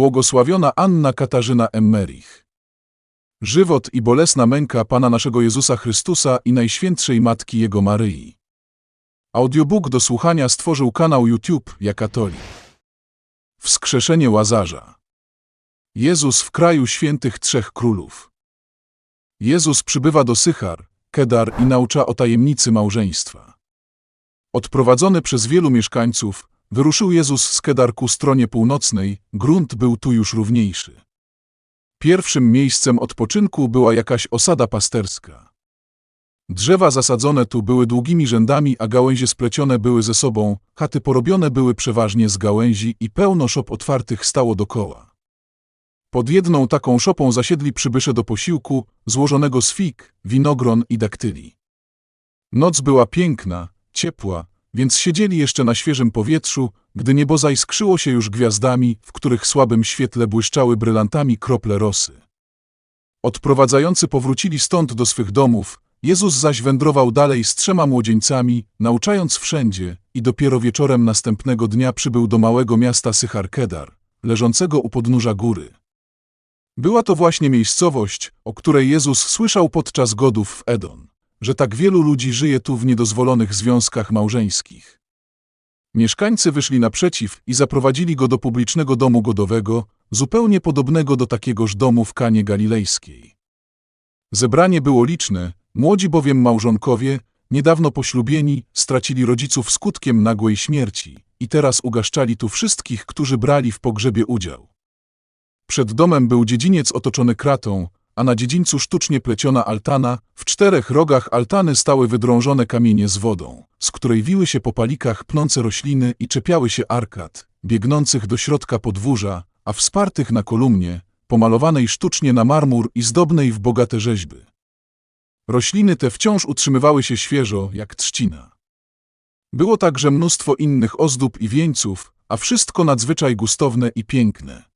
Błogosławiona Anna Katarzyna Emmerich. Żywot i bolesna męka Pana naszego Jezusa Chrystusa i Najświętszej Matki Jego Maryi. Audiobook do słuchania stworzył kanał YouTube Ja Katolik. Wskrzeszenie Łazarza. Jezus w kraju świętych trzech królów. Jezus przybywa do Sychar, Kedar i naucza o tajemnicy małżeństwa. Odprowadzony przez wielu mieszkańców, wyruszył Jezus z Kedar ku stronie północnej, grunt był tu już równiejszy. Pierwszym miejscem odpoczynku była jakaś osada pasterska. Drzewa zasadzone tu były długimi rzędami, a gałęzie splecione były ze sobą, chaty porobione były przeważnie z gałęzi i pełno szop otwartych stało dokoła. Pod jedną taką szopą zasiedli przybysze do posiłku, złożonego z fig, winogron i daktyli. Noc była piękna, ciepła, więc siedzieli jeszcze na świeżym powietrzu, gdy niebo zaiskrzyło się już gwiazdami, w których słabym świetle błyszczały brylantami krople rosy. Odprowadzający powrócili stąd do swych domów, Jezus zaś wędrował dalej z trzema młodzieńcami, nauczając wszędzie i dopiero wieczorem następnego dnia przybył do małego miasta Sychar-Kedar, leżącego u podnóża góry. Była to właśnie miejscowość, o której Jezus słyszał podczas godów w Edon, że tak wielu ludzi żyje tu w niedozwolonych związkach małżeńskich. Mieszkańcy wyszli naprzeciw i zaprowadzili go do publicznego domu godowego, zupełnie podobnego do takiegoż domu w Kanie Galilejskiej. Zebranie było liczne, młodzi bowiem małżonkowie, niedawno poślubieni, stracili rodziców skutkiem nagłej śmierci i teraz ugaszczali tu wszystkich, którzy brali w pogrzebie udział. Przed domem był dziedziniec otoczony kratą, a na dziedzińcu sztucznie pleciona altana, w czterech rogach altany stały wydrążone kamienie z wodą, z której wiły się po palikach pnące rośliny i czepiały się arkad, biegnących do środka podwórza, a wspartych na kolumnie, pomalowanej sztucznie na marmur i zdobnej w bogate rzeźby. Rośliny te wciąż utrzymywały się świeżo, jak trzcina. Było także mnóstwo innych ozdób i wieńców, a wszystko nadzwyczaj gustowne i piękne.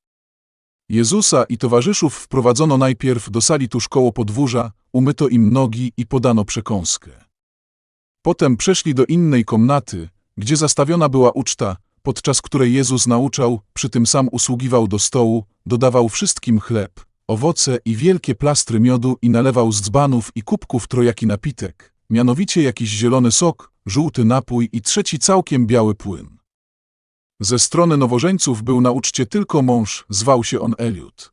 Jezusa i towarzyszów wprowadzono najpierw do sali tuż koło podwórza, umyto im nogi i podano przekąskę. Potem przeszli do innej komnaty, gdzie zastawiona była uczta, podczas której Jezus nauczał, przy tym sam usługiwał do stołu, dodawał wszystkim chleb, owoce i wielkie plastry miodu i nalewał z dzbanów i kubków trojaki napitek, mianowicie jakiś zielony sok, żółty napój i trzeci całkiem biały płyn. Ze strony nowożeńców był na uczcie tylko mąż, zwał się on Eliud.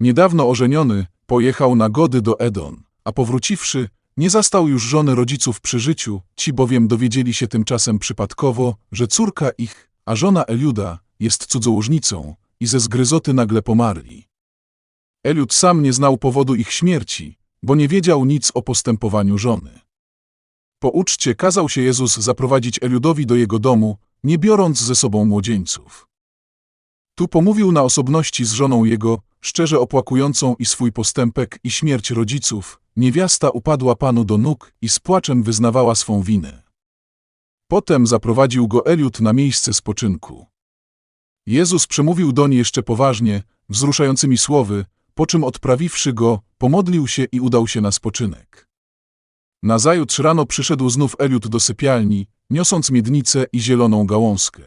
Niedawno ożeniony, pojechał na gody do Edon, a powróciwszy, nie zastał już żony rodziców przy życiu, ci bowiem dowiedzieli się tymczasem przypadkowo, że córka ich, a żona Eliuda, jest cudzołożnicą i ze zgryzoty nagle pomarli. Eliud sam nie znał powodu ich śmierci, bo nie wiedział nic o postępowaniu żony. Po uczcie kazał się Jezus zaprowadzić Eliudowi do jego domu, nie biorąc ze sobą młodzieńców. Tu pomówił na osobności z żoną jego, szczerze opłakującą i swój postępek i śmierć rodziców, niewiasta upadła panu do nóg i z płaczem wyznawała swą winę. Potem zaprowadził go Eliud na miejsce spoczynku. Jezus przemówił doń jeszcze poważnie, wzruszającymi słowy, po czym odprawiwszy go, pomodlił się i udał się na spoczynek. Nazajutrz rano przyszedł znów Eliud do sypialni, niosąc miednicę i zieloną gałązkę.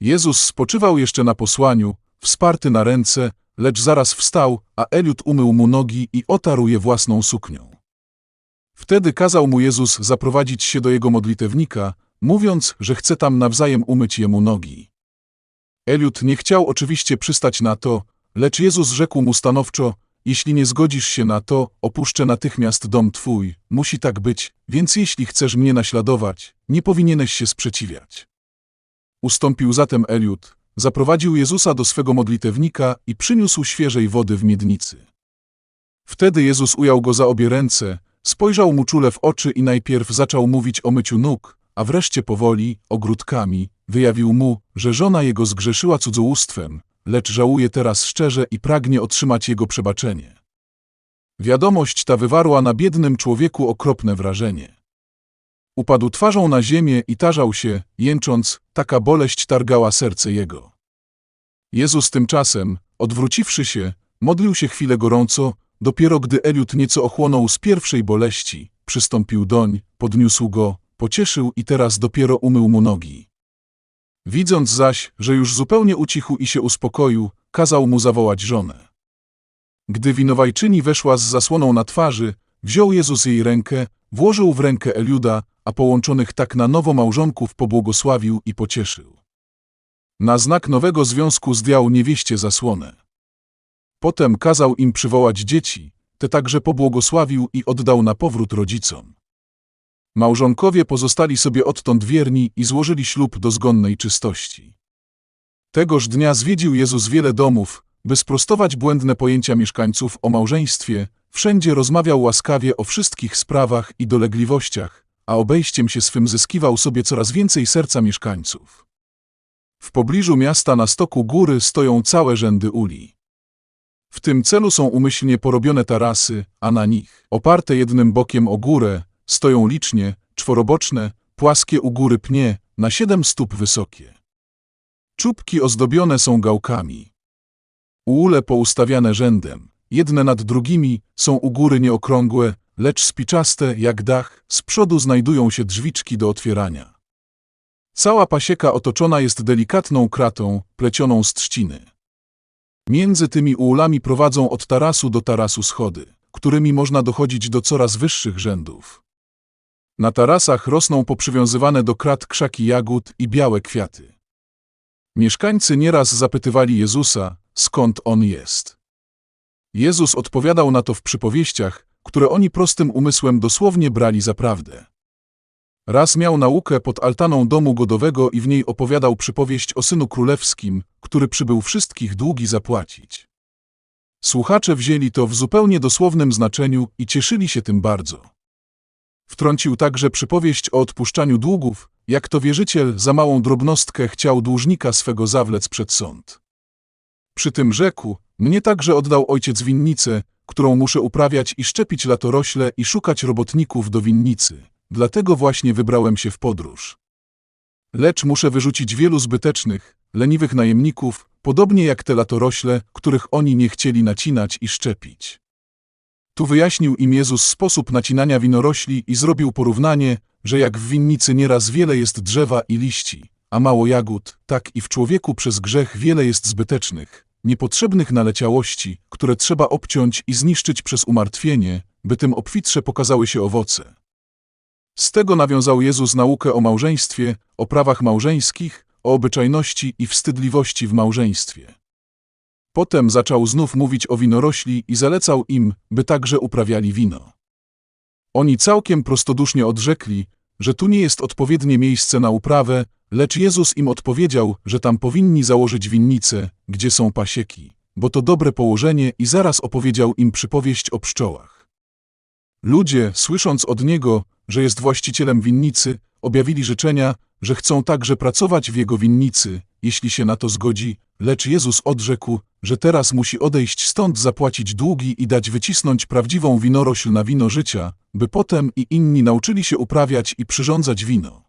Jezus spoczywał jeszcze na posłaniu, wsparty na ręce, lecz zaraz wstał, a Eliud umył mu nogi i otarł je własną suknią. Wtedy kazał mu Jezus zaprowadzić się do jego modlitewnika, mówiąc, że chce tam nawzajem umyć jemu nogi. Eliud nie chciał oczywiście przystać na to, lecz Jezus rzekł mu stanowczo, jeśli nie zgodzisz się na to, opuszczę natychmiast dom twój, musi tak być, więc jeśli chcesz mnie naśladować, nie powinieneś się sprzeciwiać. Ustąpił zatem Eliud, zaprowadził Jezusa do swego modlitewnika i przyniósł świeżej wody w miednicy. Wtedy Jezus ujął go za obie ręce, spojrzał mu czule w oczy i najpierw zaczął mówić o myciu nóg, a wreszcie powoli, ogródkami, wyjawił mu, że żona jego zgrzeszyła cudzołóstwem, lecz żałuje teraz szczerze i pragnie otrzymać jego przebaczenie. Wiadomość ta wywarła na biednym człowieku okropne wrażenie. Upadł twarzą na ziemię i tarzał się, jęcząc, taka boleść targała serce jego. Jezus tymczasem, odwróciwszy się, modlił się chwilę gorąco, dopiero gdy Eliud nieco ochłonął z pierwszej boleści, przystąpił doń, podniósł go, pocieszył i teraz dopiero umył mu nogi. Widząc zaś, że już zupełnie ucichł i się uspokoił, kazał mu zawołać żonę. Gdy winowajczyni weszła z zasłoną na twarzy, wziął Jezus jej rękę, włożył w rękę Eliuda, a połączonych tak na nowo małżonków pobłogosławił i pocieszył. Na znak nowego związku zdjął niewieście zasłonę. Potem kazał im przywołać dzieci, te także pobłogosławił i oddał na powrót rodzicom. Małżonkowie pozostali sobie odtąd wierni i złożyli ślub do zgonnej czystości. Tegoż dnia zwiedził Jezus wiele domów, by sprostować błędne pojęcia mieszkańców o małżeństwie, wszędzie rozmawiał łaskawie o wszystkich sprawach i dolegliwościach, a obejściem się swym zyskiwał sobie coraz więcej serca mieszkańców. W pobliżu miasta na stoku góry stoją całe rzędy uli. W tym celu są umyślnie porobione tarasy, a na nich, oparte jednym bokiem o górę, stoją licznie, czworoboczne, płaskie u góry pnie, na siedem stóp wysokie. Czubki ozdobione są gałkami. Uule poustawiane rzędem, jedne nad drugimi, są u góry nieokrągłe, lecz spiczaste jak dach, z przodu znajdują się drzwiczki do otwierania. Cała pasieka otoczona jest delikatną kratą, plecioną z trzciny. Między tymi ułami prowadzą od tarasu do tarasu schody, którymi można dochodzić do coraz wyższych rzędów. Na tarasach rosną poprzywiązywane do krat krzaki jagód i białe kwiaty. Mieszkańcy nieraz zapytywali Jezusa, skąd On jest. Jezus odpowiadał na to w przypowieściach, które oni prostym umysłem dosłownie brali za prawdę. Raz miał naukę pod altaną domu godowego i w niej opowiadał przypowieść o synu królewskim, który przybył wszystkich długi zapłacić. Słuchacze wzięli to w zupełnie dosłownym znaczeniu i cieszyli się tym bardzo. Wtrącił także przypowieść o odpuszczaniu długów, jak to wierzyciel za małą drobnostkę chciał dłużnika swego zawlec przed sąd. Przy tym rzekł, mnie także oddał ojciec winnicę, którą muszę uprawiać i szczepić latorośle i szukać robotników do winnicy. Dlatego właśnie wybrałem się w podróż. Lecz muszę wyrzucić wielu zbytecznych, leniwych najemników, podobnie jak te latorośle, których oni nie chcieli nacinać i szczepić. Tu wyjaśnił im Jezus sposób nacinania winorośli i zrobił porównanie, że jak w winnicy nieraz wiele jest drzewa i liści, a mało jagód, tak i w człowieku przez grzech wiele jest zbytecznych, niepotrzebnych naleciałości, które trzeba obciąć i zniszczyć przez umartwienie, by tym obfitsze pokazały się owoce. Z tego nawiązał Jezus naukę o małżeństwie, o prawach małżeńskich, o obyczajności i wstydliwości w małżeństwie. Potem zaczął znów mówić o winorośli i zalecał im, by także uprawiali wino. Oni całkiem prostodusznie odrzekli, że tu nie jest odpowiednie miejsce na uprawę, lecz Jezus im odpowiedział, że tam powinni założyć winnice, gdzie są pasieki, bo to dobre położenie i zaraz opowiedział im przypowieść o pszczołach. Ludzie, słysząc od Niego, że jest właścicielem winnicy, objawili życzenia, że chcą także pracować w Jego winnicy, jeśli się na to zgodzi, lecz Jezus odrzekł, że teraz musi odejść stąd zapłacić długi i dać wycisnąć prawdziwą winorośl na wino życia, by potem i inni nauczyli się uprawiać i przyrządzać wino.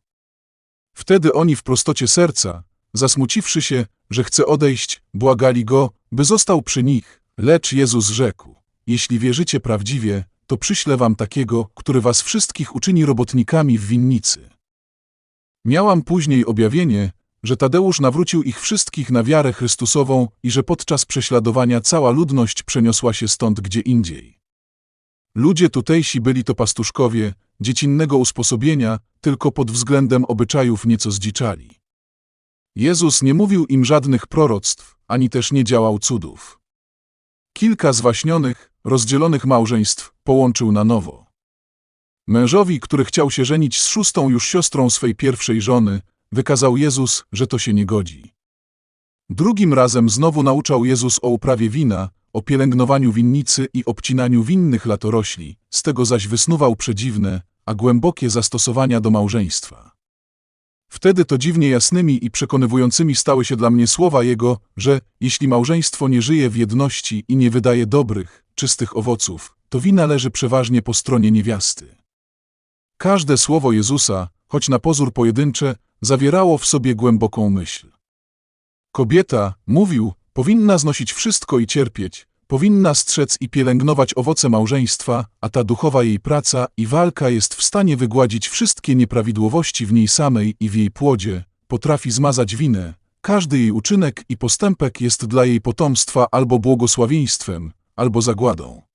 Wtedy oni w prostocie serca, zasmuciwszy się, że chce odejść, błagali Go, by został przy nich, lecz Jezus rzekł, jeśli wierzycie prawdziwie, to przyślę wam takiego, który was wszystkich uczyni robotnikami w winnicy. Miałam później objawienie, że Tadeusz nawrócił ich wszystkich na wiarę Chrystusową i że podczas prześladowania cała ludność przeniosła się stąd gdzie indziej. Ludzie tutejsi byli to pastuszkowie, dziecinnego usposobienia, tylko pod względem obyczajów nieco zdziczali. Jezus nie mówił im żadnych proroctw, ani też nie działał cudów. Kilka zwaśnionych, rozdzielonych małżeństw połączył na nowo. Mężowi, który chciał się żenić z szóstą już siostrą swej pierwszej żony, wykazał Jezus, że to się nie godzi. Drugim razem znowu nauczał Jezus o uprawie wina, o pielęgnowaniu winnicy i obcinaniu winnych latorośli, z tego zaś wysnuwał przedziwne, a głębokie zastosowania do małżeństwa. Wtedy to dziwnie jasnymi i przekonywującymi stały się dla mnie słowa Jego, że jeśli małżeństwo nie żyje w jedności i nie wydaje dobrych, czystych owoców, to wina leży przeważnie po stronie niewiasty. Każde słowo Jezusa, choć na pozór pojedyncze, zawierało w sobie głęboką myśl. Kobieta, mówił, powinna znosić wszystko i cierpieć, powinna strzec i pielęgnować owoce małżeństwa, a ta duchowa jej praca i walka jest w stanie wygładzić wszystkie nieprawidłowości w niej samej i w jej płodzie, potrafi zmazać winę, każdy jej uczynek i postępek jest dla jej potomstwa albo błogosławieństwem, albo zagładą.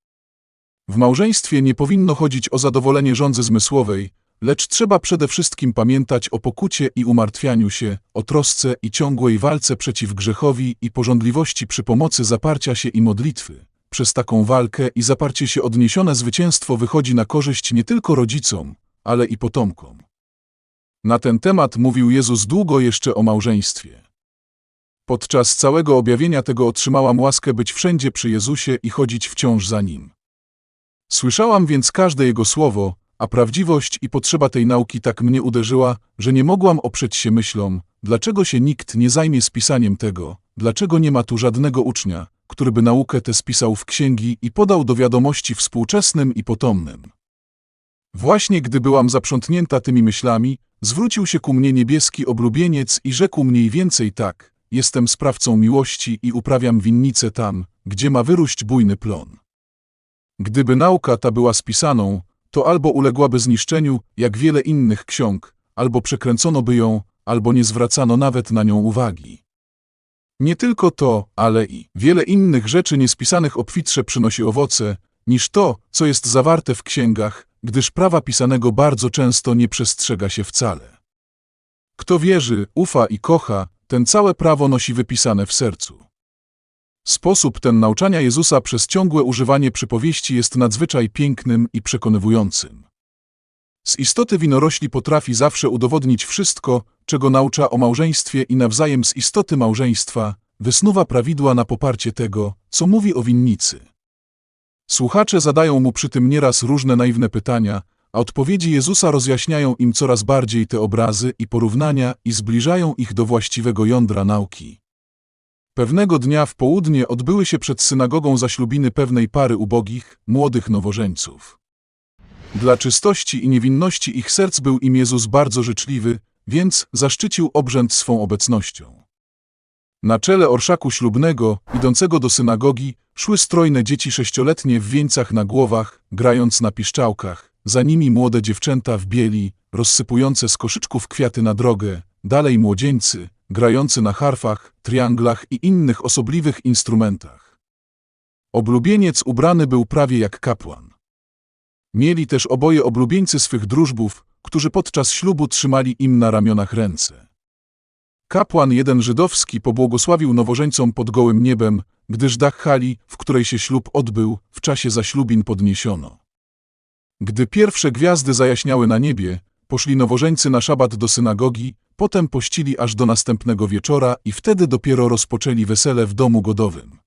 W małżeństwie nie powinno chodzić o zadowolenie żądzy zmysłowej, lecz trzeba przede wszystkim pamiętać o pokucie i umartwianiu się, o trosce i ciągłej walce przeciw grzechowi i pożądliwości przy pomocy zaparcia się i modlitwy. Przez taką walkę i zaparcie się odniesione zwycięstwo wychodzi na korzyść nie tylko rodzicom, ale i potomkom. Na ten temat mówił Jezus długo jeszcze o małżeństwie. Podczas całego objawienia tego otrzymałam łaskę być wszędzie przy Jezusie i chodzić wciąż za Nim. Słyszałam więc każde Jego słowo, a prawdziwość i potrzeba tej nauki tak mnie uderzyła, że nie mogłam oprzeć się myślom, dlaczego się nikt nie zajmie spisaniem tego, dlaczego nie ma tu żadnego ucznia, który by naukę tę spisał w księgi i podał do wiadomości współczesnym i potomnym. Właśnie gdy byłam zaprzątnięta tymi myślami, zwrócił się ku mnie niebieski oblubieniec i rzekł mniej więcej tak, jestem sprawcą miłości i uprawiam winnicę tam, gdzie ma wyróść bujny plon. Gdyby nauka ta była spisaną, to albo uległaby zniszczeniu, jak wiele innych ksiąg, albo przekręcono by ją, albo nie zwracano nawet na nią uwagi. Nie tylko to, ale i wiele innych rzeczy niespisanych obfitsze przynosi owoce, niż to, co jest zawarte w księgach, gdyż prawa pisanego bardzo często nie przestrzega się wcale. Kto wierzy, ufa i kocha, ten całe prawo nosi wypisane w sercu. Sposób ten nauczania Jezusa przez ciągłe używanie przypowieści jest nadzwyczaj pięknym i przekonywującym. Z istoty winorośli potrafi zawsze udowodnić wszystko, czego naucza o małżeństwie i nawzajem z istoty małżeństwa wysnuwa prawidła na poparcie tego, co mówi o winnicy. Słuchacze zadają mu przy tym nieraz różne naiwne pytania, a odpowiedzi Jezusa rozjaśniają im coraz bardziej te obrazy i porównania i zbliżają ich do właściwego jądra nauki. Pewnego dnia w południe odbyły się przed synagogą zaślubiny pewnej pary ubogich, młodych nowożeńców. Dla czystości i niewinności ich serc był im Jezus bardzo życzliwy, więc zaszczycił obrzęd swą obecnością. Na czele orszaku ślubnego, idącego do synagogi, szły strojne dzieci sześcioletnie w wieńcach na głowach, grając na piszczałkach, za nimi młode dziewczęta w bieli, rozsypujące z koszyczków kwiaty na drogę, dalej młodzieńcy, grający na harfach, trianglach i innych osobliwych instrumentach. Oblubieniec ubrany był prawie jak kapłan. Mieli też oboje oblubieńcy swych drużbów, którzy podczas ślubu trzymali im na ramionach ręce. Kapłan jeden żydowski pobłogosławił nowożeńcom pod gołym niebem, gdyż dach hali, w której się ślub odbył, w czasie zaślubin podniesiono. Gdy pierwsze gwiazdy zajaśniały na niebie, poszli nowożeńcy na szabat do synagogi, potem pościli aż do następnego wieczora i wtedy dopiero rozpoczęli wesele w domu godowym.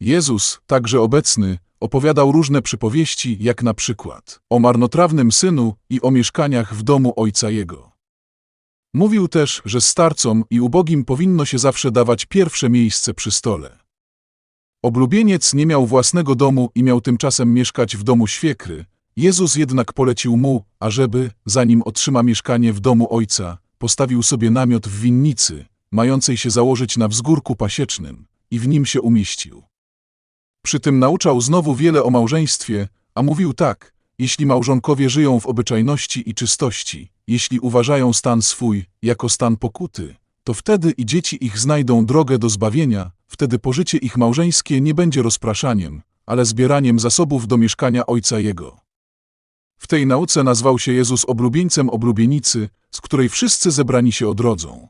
Jezus, także obecny, opowiadał różne przypowieści, jak na przykład o marnotrawnym synu i o mieszkaniach w domu ojca jego. Mówił też, że starcom i ubogim powinno się zawsze dawać pierwsze miejsce przy stole. Oblubieniec nie miał własnego domu i miał tymczasem mieszkać w domu świekry. Jezus jednak polecił mu, ażeby, zanim otrzyma mieszkanie w domu ojca, postawił sobie namiot w winnicy, mającej się założyć na wzgórku pasiecznym, i w nim się umieścił. Przy tym nauczał znowu wiele o małżeństwie, a mówił tak, jeśli małżonkowie żyją w obyczajności i czystości, jeśli uważają stan swój jako stan pokuty, to wtedy i dzieci ich znajdą drogę do zbawienia, wtedy pożycie ich małżeńskie nie będzie rozpraszaniem, ale zbieraniem zasobów do mieszkania Ojca Jego. W tej nauce nazwał się Jezus oblubieńcem oblubienicy, z której wszyscy zebrani się odrodzą.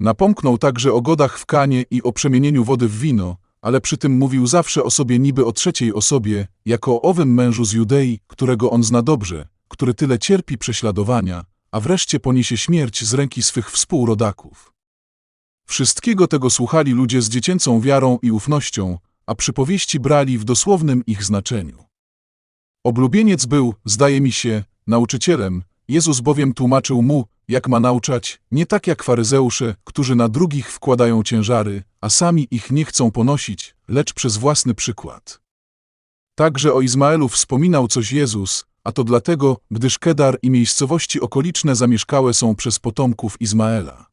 Napomknął także o godach w kanie i o przemienieniu wody w wino, ale przy tym mówił zawsze o sobie niby o trzeciej osobie, jako o owym mężu z Judei, którego on zna dobrze, który tyle cierpi prześladowania, a wreszcie poniesie śmierć z ręki swych współrodaków. Wszystkiego tego słuchali ludzie z dziecięcą wiarą i ufnością, a przypowieści brali w dosłownym ich znaczeniu. Oblubieniec był, zdaje mi się, nauczycielem, Jezus bowiem tłumaczył mu, jak ma nauczać, nie tak jak faryzeusze, którzy na drugich wkładają ciężary, a sami ich nie chcą ponosić, lecz przez własny przykład. Także o Izmaelu wspominał coś Jezus, a to dlatego, gdyż Kedar i miejscowości okoliczne zamieszkałe są przez potomków Izmaela.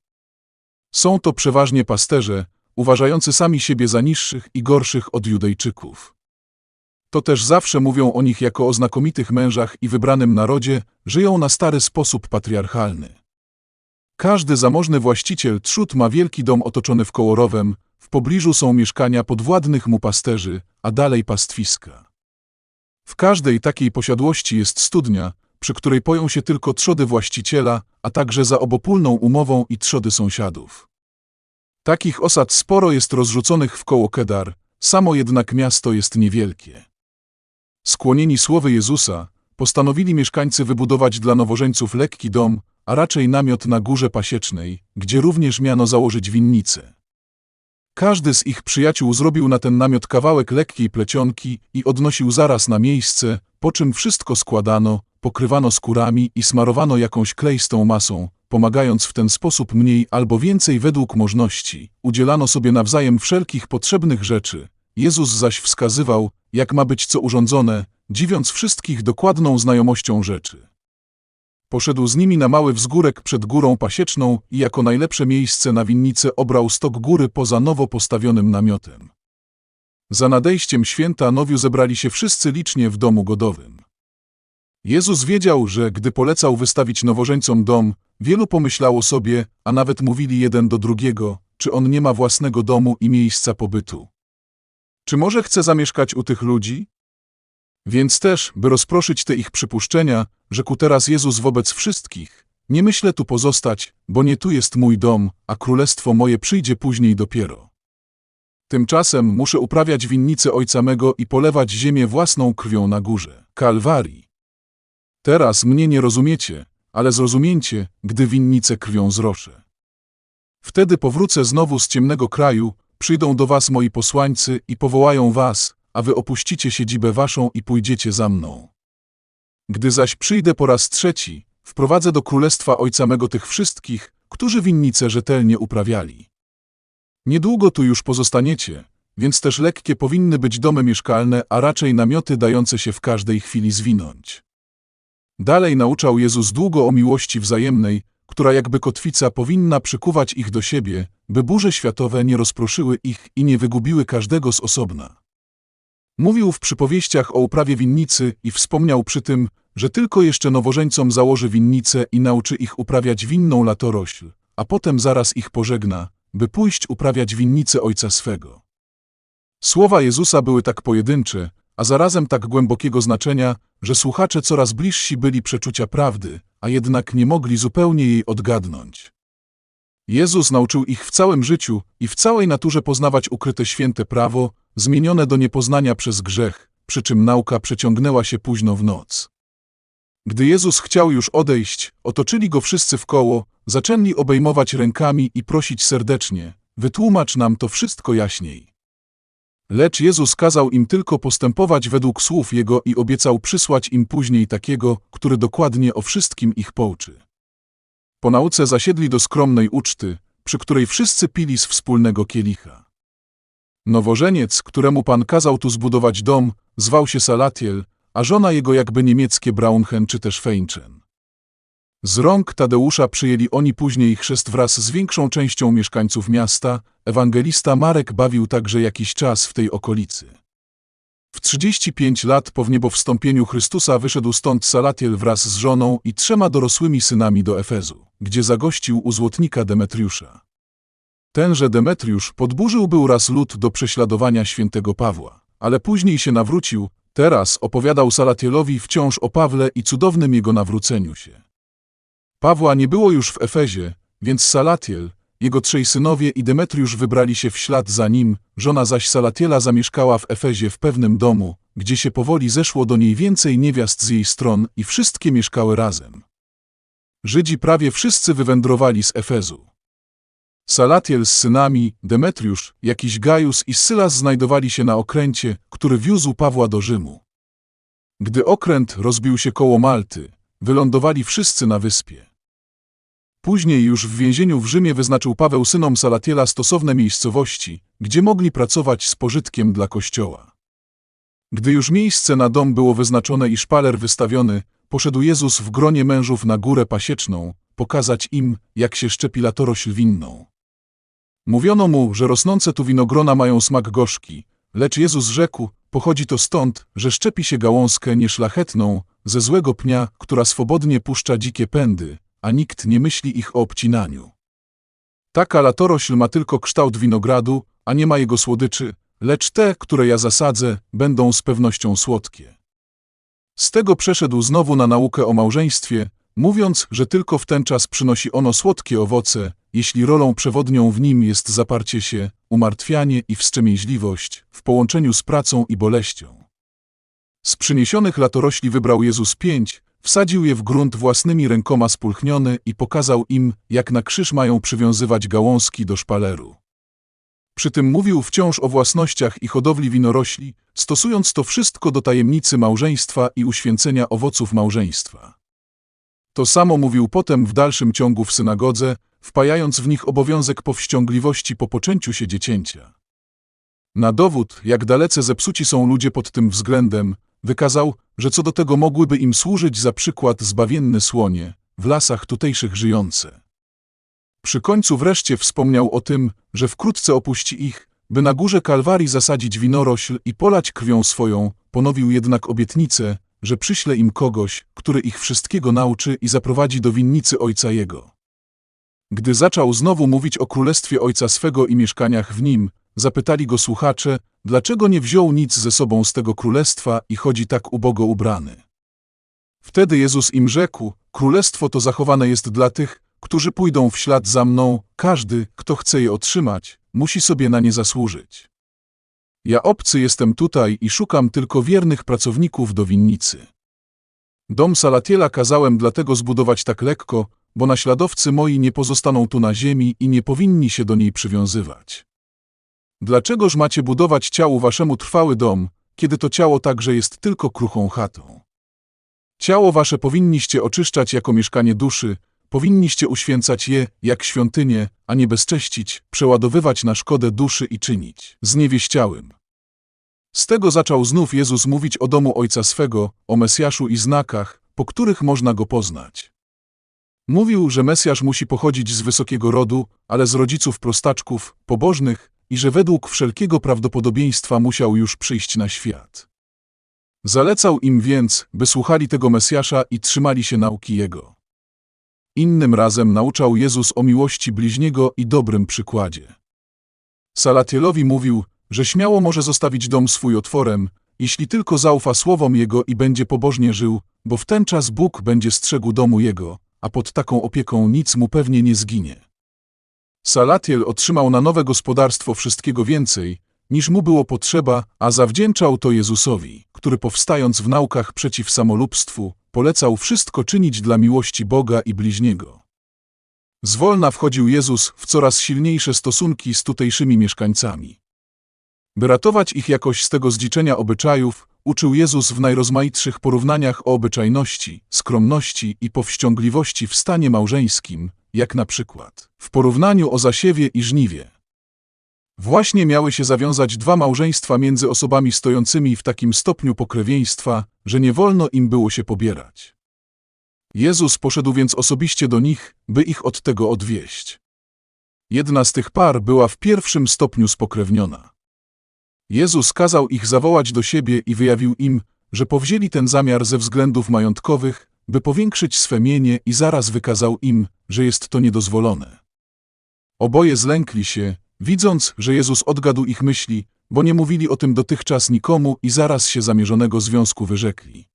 Są to przeważnie pasterze, uważający sami siebie za niższych i gorszych od Judejczyków. To też zawsze mówią o nich jako o znakomitych mężach i wybranym narodzie, żyją na stary sposób patriarchalny. Każdy zamożny właściciel trzód ma wielki dom otoczony wkoło rowem, w pobliżu są mieszkania podwładnych mu pasterzy, a dalej pastwiska. W każdej takiej posiadłości jest studnia, przy której poją się tylko trzody właściciela, a także za obopólną umową i trzody sąsiadów. Takich osad sporo jest rozrzuconych wkoło Kedar, samo jednak miasto jest niewielkie. Skłonieni słowy Jezusa, postanowili mieszkańcy wybudować dla nowożeńców lekki dom, a raczej namiot na górze pasiecznej, gdzie również miano założyć winnicę. Każdy z ich przyjaciół zrobił na ten namiot kawałek lekkiej plecionki i odnosił zaraz na miejsce, po czym wszystko składano, pokrywano skórami i smarowano jakąś kleistą masą, pomagając w ten sposób mniej albo więcej według możności. Udzielano sobie nawzajem wszelkich potrzebnych rzeczy. Jezus zaś wskazywał, jak ma być co urządzone, dziwiąc wszystkich dokładną znajomością rzeczy. Poszedł z nimi na mały wzgórek przed górą pasieczną i jako najlepsze miejsce na winnicę obrał stok góry poza nowo postawionym namiotem. Za nadejściem święta nowiu zebrali się wszyscy licznie w domu godowym. Jezus wiedział, że gdy polecał wystawić nowożeńcom dom, wielu pomyślało sobie, a nawet mówili jeden do drugiego, czy on nie ma własnego domu i miejsca pobytu. Czy może chce zamieszkać u tych ludzi? Więc też, by rozproszyć te ich przypuszczenia, rzekł teraz Jezus wobec wszystkich, nie myślę tu pozostać, bo nie tu jest mój dom, a królestwo moje przyjdzie później dopiero. Tymczasem muszę uprawiać winnicę Ojca mego i polewać ziemię własną krwią na górze, Kalwarii. Teraz mnie nie rozumiecie, ale zrozumiecie, gdy winnicę krwią zroszę. Wtedy powrócę znowu z ciemnego kraju, przyjdą do was moi posłańcy i powołają was, a wy opuścicie siedzibę waszą i pójdziecie za mną. Gdy zaś przyjdę po raz trzeci, wprowadzę do królestwa Ojca mego tych wszystkich, którzy winnice rzetelnie uprawiali. Niedługo tu już pozostaniecie, więc też lekkie powinny być domy mieszkalne, a raczej namioty dające się w każdej chwili zwinąć. Dalej nauczał Jezus długo o miłości wzajemnej, która jakby kotwica powinna przykuwać ich do siebie, by burze światowe nie rozproszyły ich i nie wygubiły każdego z osobna. Mówił w przypowieściach o uprawie winnicy i wspomniał przy tym, że tylko jeszcze nowożeńcom założy winnicę i nauczy ich uprawiać winną latorośl, a potem zaraz ich pożegna, by pójść uprawiać winnicę Ojca swego. Słowa Jezusa były tak pojedyncze, a zarazem tak głębokiego znaczenia, że słuchacze coraz bliżsi byli przeczucia prawdy, a jednak nie mogli zupełnie jej odgadnąć. Jezus nauczył ich w całym życiu i w całej naturze poznawać ukryte święte prawo, zmienione do niepoznania przez grzech, przy czym nauka przeciągnęła się późno w noc. Gdy Jezus chciał już odejść, otoczyli go wszyscy w koło, zaczęli obejmować rękami i prosić serdecznie, wytłumacz nam to wszystko jaśniej. Lecz Jezus kazał im tylko postępować według słów Jego i obiecał przysłać im później takiego, który dokładnie o wszystkim ich pouczy. Po nauce zasiedli do skromnej uczty, przy której wszyscy pili z wspólnego kielicha. Nowożeniec, któremu pan kazał tu zbudować dom, zwał się Salatiel, a żona jego jakby niemieckie Braunhen czy też Feinchen. Z rąk Tadeusza przyjęli oni później chrzest wraz z większą częścią mieszkańców miasta, ewangelista Marek bawił także jakiś czas w tej okolicy. W 35 lat po wniebowstąpieniu Chrystusa wyszedł stąd Salatiel wraz z żoną i trzema dorosłymi synami do Efezu, gdzie zagościł u złotnika Demetriusza. Tenże Demetriusz podburzył był raz lud do prześladowania świętego Pawła, ale później się nawrócił, teraz opowiadał Salatielowi wciąż o Pawle i cudownym jego nawróceniu się. Pawła nie było już w Efezie, więc Salatiel, jego trzej synowie i Demetriusz wybrali się w ślad za nim, żona zaś Salatiela zamieszkała w Efezie w pewnym domu, gdzie się powoli zeszło do niej więcej niewiast z jej stron i wszystkie mieszkały razem. Żydzi prawie wszyscy wywędrowali z Efezu. Salatiel z synami, Demetriusz, jakiś Gajus i Sylas znajdowali się na okręcie, który wiózł Pawła do Rzymu. Gdy okręt rozbił się koło Malty, wylądowali wszyscy na wyspie. Później już w więzieniu w Rzymie wyznaczył Paweł synom Salatiela stosowne miejscowości, gdzie mogli pracować z pożytkiem dla kościoła. Gdy już miejsce na dom było wyznaczone i szpaler wystawiony, poszedł Jezus w gronie mężów na górę pasieczną, pokazać im, jak się szczepi latorośl winną. Mówiono mu, że rosnące tu winogrona mają smak gorzki, lecz Jezus rzekł, pochodzi to stąd, że szczepi się gałązkę nieszlachetną, ze złego pnia, która swobodnie puszcza dzikie pędy, a nikt nie myśli ich o obcinaniu. Taka latorośl ma tylko kształt winogradu, a nie ma jego słodyczy, lecz te, które ja zasadzę, będą z pewnością słodkie. Z tego przeszedł znowu na naukę o małżeństwie, mówiąc, że tylko w ten czas przynosi ono słodkie owoce, jeśli rolą przewodnią w nim jest zaparcie się, umartwianie i wstrzemięźliwość w połączeniu z pracą i boleścią. Z przyniesionych latorośli wybrał Jezus pięć, wsadził je w grunt własnymi rękoma spulchnione i pokazał im, jak na krzyż mają przywiązywać gałązki do szpaleru. Przy tym mówił wciąż o własnościach i hodowli winorośli, stosując to wszystko do tajemnicy małżeństwa i uświęcenia owoców małżeństwa. To samo mówił potem w dalszym ciągu w synagodze, wpajając w nich obowiązek powściągliwości po poczęciu się dziecięcia. Na dowód, jak dalece zepsuci są ludzie pod tym względem, wykazał, że co do tego mogłyby im służyć za przykład zbawienne słonie, w lasach tutejszych żyjące. Przy końcu wreszcie wspomniał o tym, że wkrótce opuści ich, by na górze Kalwarii zasadzić winorośl i polać krwią swoją, ponowił jednak obietnicę, że przyśle im kogoś, który ich wszystkiego nauczy i zaprowadzi do winnicy ojca jego. Gdy zaczął znowu mówić o królestwie ojca swego i mieszkaniach w nim, zapytali go słuchacze, dlaczego nie wziął nic ze sobą z tego królestwa i chodzi tak ubogo ubrany. Wtedy Jezus im rzekł, królestwo to zachowane jest dla tych, którzy pójdą w ślad za mną, każdy, kto chce je otrzymać, musi sobie na nie zasłużyć. Ja obcy jestem tutaj i szukam tylko wiernych pracowników do winnicy. Dom Salatiela kazałem dlatego zbudować tak lekko, bo naśladowcy moi nie pozostaną tu na ziemi i nie powinni się do niej przywiązywać. Dlaczegoż macie budować ciału waszemu trwały dom, kiedy to ciało także jest tylko kruchą chatą? Ciało wasze powinniście oczyszczać jako mieszkanie duszy, powinniście uświęcać je jak świątynię, a nie bezcześcić, przeładowywać na szkodę duszy i czynić zniewieściałym. Z tego zaczął znów Jezus mówić o domu Ojca swego, o Mesjaszu i znakach, po których można go poznać. Mówił, że Mesjasz musi pochodzić z wysokiego rodu, ale z rodziców prostaczków, pobożnych i że według wszelkiego prawdopodobieństwa musiał już przyjść na świat. Zalecał im więc, by słuchali tego Mesjasza i trzymali się nauki Jego. Innym razem nauczał Jezus o miłości bliźniego i dobrym przykładzie. Salatielowi mówił, że śmiało może zostawić dom swój otworem, jeśli tylko zaufa słowom Jego i będzie pobożnie żył, bo w ten czas Bóg będzie strzegł domu Jego, a pod taką opieką nic mu pewnie nie zginie. Salatiel otrzymał na nowe gospodarstwo wszystkiego więcej, niż mu było potrzeba, a zawdzięczał to Jezusowi, który powstając w naukach przeciw samolubstwu, polecał wszystko czynić dla miłości Boga i bliźniego. Zwolna wchodził Jezus w coraz silniejsze stosunki z tutejszymi mieszkańcami. By ratować ich jakoś z tego zdziczenia obyczajów, uczył Jezus w najrozmaitszych porównaniach o obyczajności, skromności i powściągliwości w stanie małżeńskim, jak na przykład w porównaniu o zasiewie i żniwie. Właśnie miały się zawiązać dwa małżeństwa między osobami stojącymi w takim stopniu pokrewieństwa, że nie wolno im było się pobierać. Jezus poszedł więc osobiście do nich, by ich od tego odwieść. Jedna z tych par była w pierwszym stopniu spokrewniona. Jezus kazał ich zawołać do siebie i wyjawił im, że powzięli ten zamiar ze względów majątkowych, by powiększyć swe mienie i zaraz wykazał im, że jest to niedozwolone. Oboje zlękli się, widząc, że Jezus odgadł ich myśli, bo nie mówili o tym dotychczas nikomu i zaraz się zamierzonego związku wyrzekli.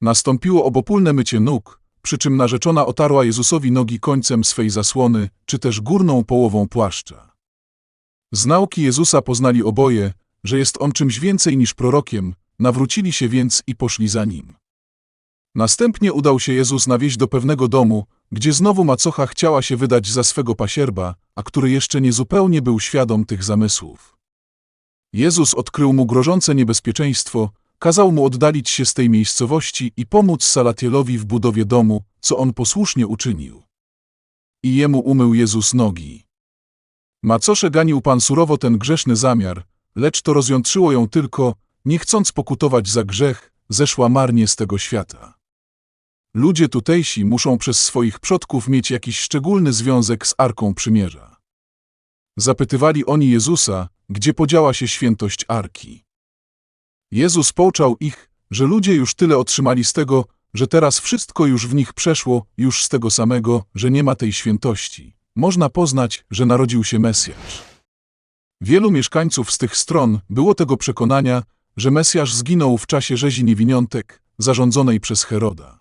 Nastąpiło obopólne mycie nóg, przy czym narzeczona otarła Jezusowi nogi końcem swej zasłony, czy też górną połową płaszcza. Z nauki Jezusa poznali oboje, że jest on czymś więcej niż prorokiem, nawrócili się więc i poszli za nim. Następnie udał się Jezus na wieś do pewnego domu, gdzie znowu macocha chciała się wydać za swego pasierba, a który jeszcze niezupełnie był świadom tych zamysłów. Jezus odkrył mu grożące niebezpieczeństwo, kazał mu oddalić się z tej miejscowości i pomóc Salatielowi w budowie domu, co on posłusznie uczynił. I jemu umył Jezus nogi. Macosze ganił Pan surowo ten grzeszny zamiar, lecz to rozjątrzyło ją tylko, nie chcąc pokutować za grzech, zeszła marnie z tego świata. Ludzie tutejsi muszą przez swoich przodków mieć jakiś szczególny związek z Arką Przymierza. Zapytywali oni Jezusa, gdzie podziała się świętość Arki. Jezus pouczał ich, że ludzie już tyle otrzymali z tego, że teraz wszystko już w nich przeszło, już z tego samego, że nie ma tej świętości. Można poznać, że narodził się Mesjasz. Wielu mieszkańców z tych stron było tego przekonania, że Mesjasz zginął w czasie rzezi niewiniątek, zarządzonej przez Heroda.